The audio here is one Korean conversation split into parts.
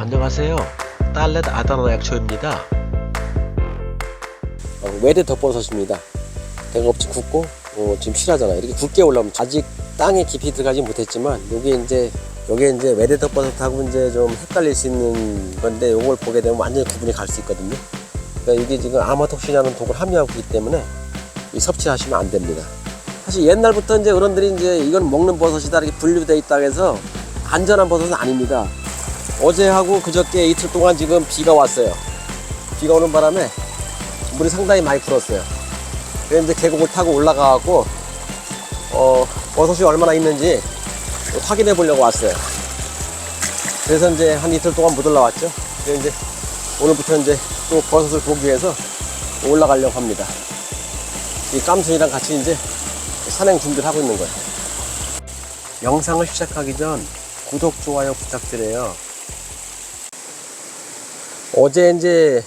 안녕하세요. 딸렛 아다나 약초입니다. 어, 외대 덮버섯입니다. 대가 없이 굵고 어, 지금 실하잖아요. 이렇게 굵게 올라오면 아직 땅에 깊이 들어가지 못했지만 여기 이제 여기 이제 외대 덮버섯하고 이제 좀 헷갈릴 수 있는 건데 이걸 보게 되면 완전히 구분이 갈 수 있거든요. 그러니까 이게 지금 아마톡신이라는 독을 함유하고 있기 때문에 이 섭취하시면 안 됩니다. 사실 옛날부터 이제 어른들이 이제 이건 먹는 버섯이다 이렇게 분류되어 있다고 해서 안전한 버섯은 아닙니다. 어제하고 그저께 이틀 동안 지금 비가 왔어요. 비가 오는 바람에 물이 상당히 많이 불었어요. 그래서 이제 계곡을 타고 올라가갖고, 어, 버섯이 얼마나 있는지 확인해 보려고 왔어요. 그래서 이제 한 이틀 동안 못 올라왔죠. 그래서 이제 오늘부터 이제 또 버섯을 보기 위해서 올라가려고 합니다. 이 깜순이랑 같이 이제 산행 준비를 하고 있는 거예요. 영상을 시작하기 전 구독, 좋아요 부탁드려요. 어제 이제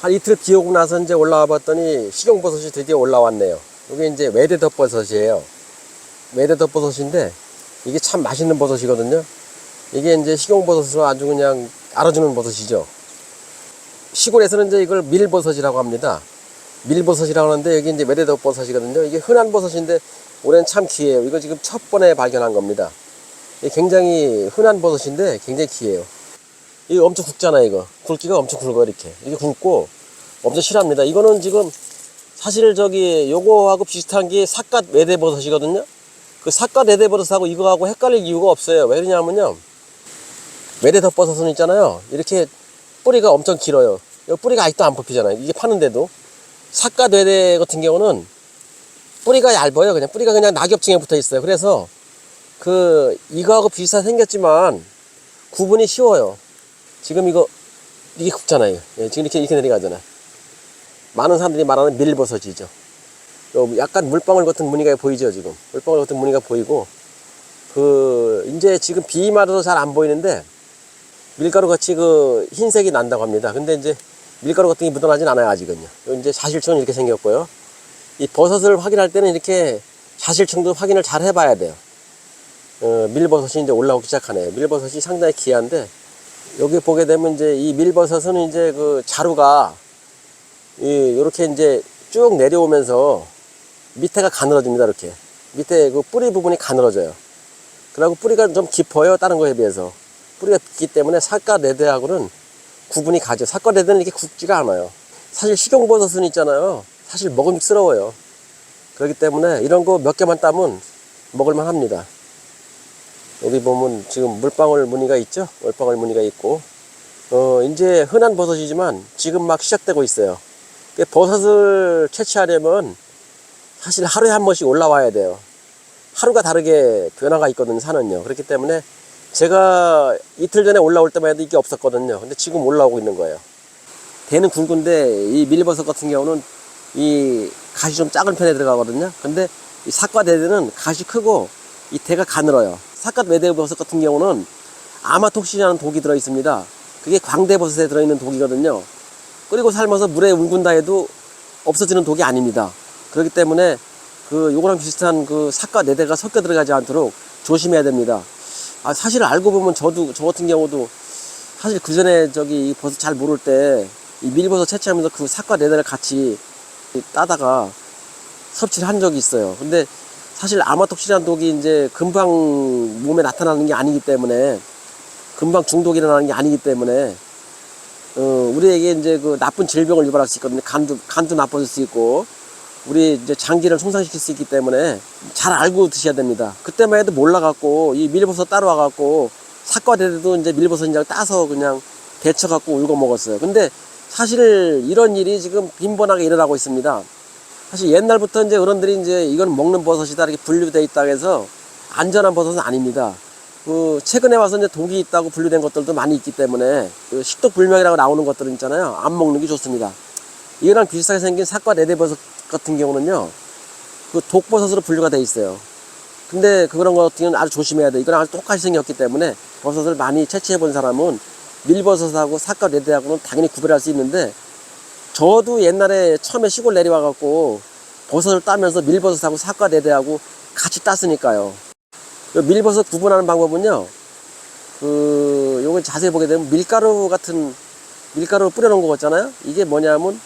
한 이틀 비 오고 나서 이제 올라와 봤더니 식용버섯이 드디어 올라왔네요. 이게 이제 외대덮버섯이에요. 외대덮버섯인데 이게 참 맛있는 버섯이거든요. 이게 이제 식용버섯으로 아주 그냥 알아주는 버섯이죠. 시골에서는 이제 이걸 밀버섯이라고 합니다. 밀버섯이라고 하는데 여기 이제 외대덮버섯이거든요. 이게 흔한 버섯인데 올해는 참 귀해요. 이거 지금 첫 번에 발견한 겁니다. 굉장히 흔한 버섯인데 굉장히 귀해요. 이거 엄청 굵잖아 이거. 굵기가 엄청 굵어 이렇게. 이게 굵고 엄청 실합니다. 이거는 지금 사실 저기 요거하고 비슷한 게 삿갓 외대버섯이거든요? 그 삿갓 외대버섯하고 이거하고 헷갈릴 이유가 없어요. 왜 그러냐면요. 외대덮버섯은 있잖아요. 이렇게 뿌리가 엄청 길어요. 이 뿌리가 아직도 안 뽑히잖아요. 이게 파는데도. 삿갓 외대 같은 경우는 뿌리가 얇아요. 그냥 뿌리가 그냥 낙엽층에 붙어 있어요. 그래서 그 이거하고 비슷하게 생겼지만 구분이 쉬워요 지금 이거 이게 굵잖아요. 예, 지금 이렇게 이렇게 내려가잖아. 많은 사람들이 말하는 밀버섯이죠. 요 약간 물방울 같은 무늬가 보이죠 지금. 물방울 같은 무늬가 보이고 그 이제 지금 비 맞아서 잘 안 보이는데 밀가루 같이 그 흰색이 난다고 합니다. 근데 이제 밀가루 같은 게 묻어나진 않아요 아직은요. 요 이제 사실층은 이렇게 생겼고요. 이 버섯을 확인할 때는 이렇게 사실층도 확인을 잘 해봐야 돼요. 어, 밀버섯이 이제 올라오기 시작하네요. 밀버섯이 상당히 귀한데 여기 보게 되면 이제 이 밀버섯은 이제 그 자루가 이 요렇게 이제 쭉 내려오면서 밑에가 가늘어집니다 이렇게. 밑에 그 뿌리 부분이 가늘어져요. 그리고 뿌리가 좀 깊어요 다른 거에 비해서. 뿌리가 깊기 때문에 사과 레드하고는 구분이 가죠. 사과 레드는 이렇게 굵지가 않아요. 사실 식용버섯은 있잖아요. 사실 먹음직스러워요. 그렇기 때문에 이런 거 몇 개만 따면 먹을만 합니다 여기 보면 지금 물방울 무늬가 있죠? 물방울 무늬가 있고, 어, 이제 흔한 버섯이지만 지금 막 시작되고 있어요. 그 버섯을 채취하려면 사실 하루에 한 번씩 올라와야 돼요. 하루가 다르게 변화가 있거든요, 산은요. 그렇기 때문에 제가 이틀 전에 올라올 때만 해도 이게 없었거든요. 근데 지금 올라오고 있는 거예요. 대는 굵은데 이 밀버섯 같은 경우는 이 가시 좀 작은 편에 들어가거든요. 근데 이 사과 대대는 가시 크고 이 대가 가늘어요. 사갓 외대버섯 같은 경우는 아마톡신이라는 독이 들어 있습니다. 그게 광대버섯에 들어 있는 독이거든요. 끓이고 삶아서 물에 울군다 해도 없어지는 독이 아닙니다. 그렇기 때문에 그 요거랑 비슷한 그 사갓 외대가 섞여 들어가지 않도록 조심해야 됩니다. 아 사실 알고 보면 저도 저 같은 경우도 사실 그 전에 저기 이 버섯 잘 모를 때 이 밀버섯 채취하면서 그 사과 네대를 같이 따다가 섭취를 한 적이 있어요. 근데 사실 아마톡신이라는 독이 이제 금방 몸에 나타나는 게 아니기 때문에 금방 중독이 일어나는 게 아니기 때문에 어, 우리에게 이제 그 나쁜 질병을 유발할 수 있거든요. 간도 간도 나빠질 수 있고 우리 이제 장기를 손상시킬 수 있기 때문에 잘 알고 드셔야 됩니다. 그때만 해도 몰라갖고 이 밀버섯 따라와갖고 사과대도 이제 밀버섯 그냥 따서 그냥 데쳐갖고 울고 먹었어요. 근데 사실 이런 일이 지금 빈번하게 일어나고 있습니다. 사실 옛날부터 이제 어른들이 이제 이건 먹는 버섯이다 이렇게 분류되어 있다고 해서 안전한 버섯은 아닙니다. 그 최근에 와서 이제 독이 있다고 분류된 것들도 많이 있기 때문에 그 식독 불명이라고 나오는 것들은 있잖아요. 안 먹는 게 좋습니다. 이거랑 비슷하게 생긴 사과 레드버섯 같은 경우는요. 그 독버섯으로 분류가 돼 있어요. 근데 그런 것 같은 경우는 아주 조심해야 돼. 이거랑 아주 똑같이 생겼기 때문에 버섯을 많이 채취해 본 사람은 밀버섯하고 사과 레드하고는 당연히 구별할 수 있는데 저도 옛날에 처음에 시골 내려와갖고 버섯을 따면서 밀버섯하고 사과 네대하고 같이 땄으니까요. 그 밀버섯 구분하는 방법은요. 그 요거 자세히 보게 되면 밀가루 같은 밀가루 뿌려놓은 거 같잖아요. 이게 뭐냐면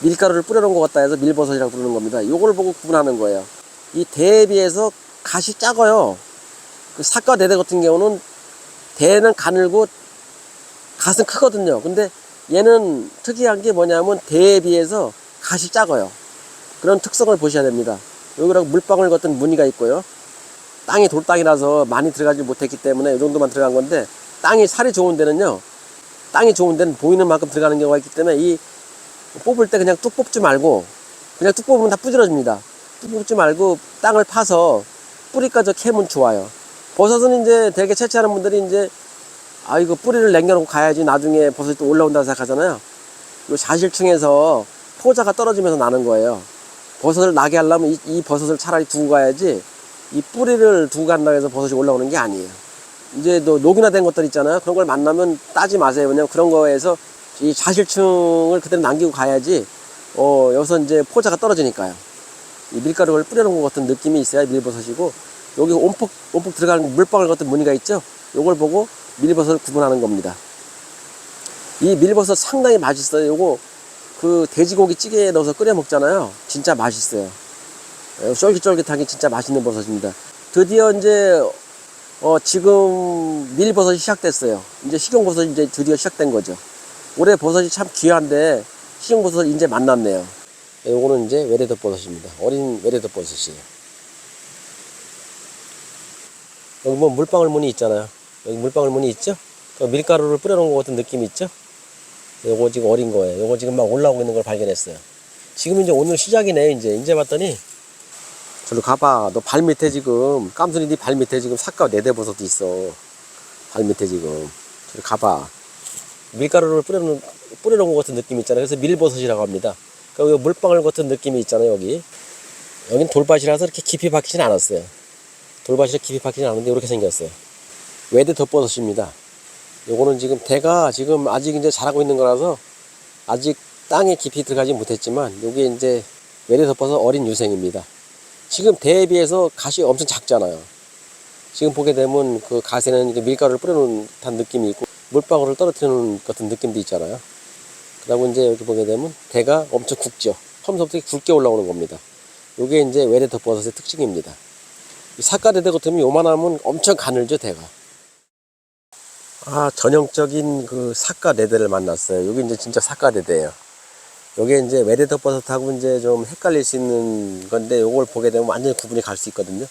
밀가루를 뿌려놓은 것 같다 해서 밀버섯이라고 부르는 겁니다. 요걸 보고 구분하는 거예요. 이 대에 비해서 갓이 작아요. 그 사과 대대 같은 경우는 대는 가늘고 갓은 크거든요. 근데 얘는 특이한 게 뭐냐면 대에 비해서 갓이 작아요. 그런 특성을 보셔야 됩니다. 여기랑 물방울 같은 무늬가 있고요. 땅이 돌땅이라서 많이 들어가지 못했기 때문에 이 정도만 들어간 건데 땅이 살이 좋은 데는요. 땅이 좋은 데는 보이는 만큼 들어가는 경우가 있기 때문에 이 뽑을 때 그냥 뚝 뽑지 말고 그냥 뚝 뽑으면 다 부질러집니다. 뚝 뽑지 말고 땅을 파서 뿌리까지 캐면 좋아요. 버섯은 이제 되게 채취하는 분들이 이제 아 이거 뿌리를 남겨놓고 가야지 나중에 버섯이 또 올라온다고 생각하잖아요. 이 자실층에서 포자가 떨어지면서 나는 거예요. 버섯을 나게 하려면 이, 이 버섯을 차라리 두고 가야지 이 뿌리를 두고 간다고 해서 버섯이 올라오는 게 아니에요. 이제 너 녹이나 된 것들 있잖아요. 그런 걸 만나면 따지 마세요. 왜냐면 그런 거에서 이 자실층을 그대로 남기고 가야지 어 여기서 이제 포자가 떨어지니까요. 이 밀가루를 뿌려놓은 것 같은 느낌이 있어야 밀버섯이고 여기 온폭 온폭 들어가는 물방울 같은 무늬가 있죠. 요걸 보고 밀버섯을 구분하는 겁니다. 이 밀버섯 상당히 맛있어요. 요거 그 돼지고기 찌개에 넣어서 끓여 먹잖아요. 진짜 맛있어요. 예, 쫄깃쫄깃하게 진짜 맛있는 버섯입니다. 드디어 이제 어 지금 밀버섯이 시작됐어요. 이제 식용버섯이 이제 드디어 시작된 거죠. 올해 버섯이 참 귀한데 식용버섯 이제 만났네요. 예, 요거는 이제 외래덮 버섯입니다. 어린 외래덮 버섯이에요. 여기 뭐 물방울 무늬 있잖아요. 여기 물방울 무늬 있죠? 그 밀가루를 뿌려놓은 것 같은 느낌이 있죠? 요거 지금 어린 거예요. 요거 지금 막 올라오고 있는 걸 발견했어요. 지금 이제 오늘 시작이네, 이제. 이제 봤더니, 저로 가봐. 너 발 밑에 지금, 깜순이 네 발 밑에 지금 삭과 네대 버섯도 있어. 발 밑에 지금. 저리 가봐. 밀가루를 뿌려놓은, 뿌려놓은 것 같은 느낌 있잖아요. 그래서 밀버섯이라고 합니다. 그리고 물방울 같은 느낌이 있잖아요, 여기. 여긴 돌밭이라서 이렇게 깊이 박히진 않았어요. 돌밭이 깊이 박히진 않았는데 이렇게 생겼어요. 외대 덮버섯입니다. 요거는 지금 대가 지금 아직 이제 자라고 있는 거라서 아직 땅에 깊이 들어가지 못했지만 요게 이제 외래 덮어서 어린 유생입니다. 지금 대에 비해서 갓이 엄청 작잖아요. 지금 보게 되면 그 이게 밀가루를 뿌려놓은 듯한 느낌이 있고 물방울을 떨어뜨리는 같은 느낌도 있잖아요. 그리고 이제 여기 보게 되면 대가 엄청 굵죠. 처음부터 굵게 올라오는 겁니다. 요게 이제 외래 덮버섯의 특징입니다. 이 사과대대 같으면 요만하면 엄청 가늘죠, 대가. 아, 전형적인 그 사과대대를 만났어요. 여기 이제 진짜 사과대대예요. 요게 이제 외래덮버섯하고 이제 좀 헷갈릴 수 있는 건데 요걸 보게 되면 완전히 구분이 갈 수 있거든요.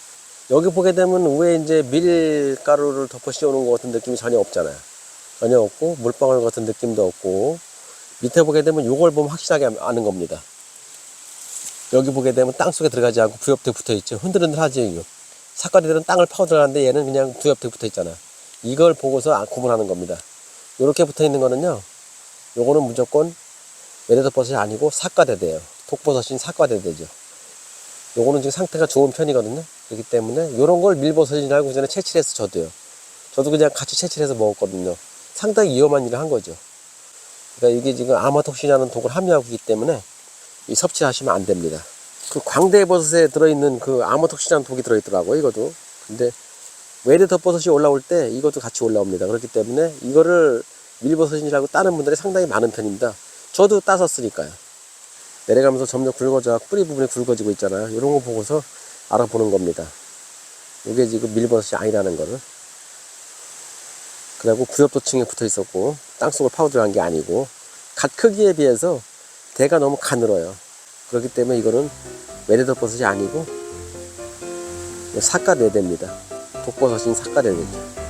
여기 보게 되면 위에 이제 밀가루를 덮어 씌우는 것 같은 느낌이 전혀 없잖아요. 전혀 없고 물방울 같은 느낌도 없고 밑에 보게 되면 요걸 보면 확실하게 아는 겁니다. 여기 보게 되면 땅 속에 들어가지 않고 부엽대 붙어 있죠. 흔들흔들하죠. 이거. 사과리들은 땅을 파고 들어가는데 얘는 그냥 부엽대 붙어 있잖아요. 이걸 보고서 아- 구분하는 겁니다. 이렇게 붙어 있는 거는요. 요거는 무조건 외래덮버섯이 아니고 사과대대예요. 독버섯인 사과대대죠. 요거는 지금 상태가 좋은 편이거든요. 그렇기 때문에 요런 걸 밀버섯이라고 전에 채취를 해서 저도요. 저도 그냥 같이 채취를 해서 먹었거든요. 상당히 위험한 일을 한 거죠. 그러니까 이게 지금 아마톡신이라는 독을 함유하고 있기 때문에 이 섭취를 하시면 안 됩니다. 그 광대버섯에 들어있는 그 아마톡신이라는 독이 들어있더라고요. 이것도. 근데 외래 덮버섯이 올라올 때 이것도 같이 올라옵니다. 그렇기 때문에 이거를 밀버섯이라고 따는 분들이 상당히 많은 편입니다. 저도 따섰으니까요. 내려가면서 점점 굵어져 뿌리 부분이 굵어지고 있잖아요. 이런 거 보고서 알아보는 겁니다. 이게 지금 밀버섯이 아니라는 거를. 그리고 부엽도층에 붙어 있었고 땅속을 파고 들어간 게 아니고 갓 크기에 비해서 대가 너무 가늘어요. 그렇기 때문에 이거는 외래덮버섯이 아니고 사과대대입니다. 독버섯인 사과대대죠.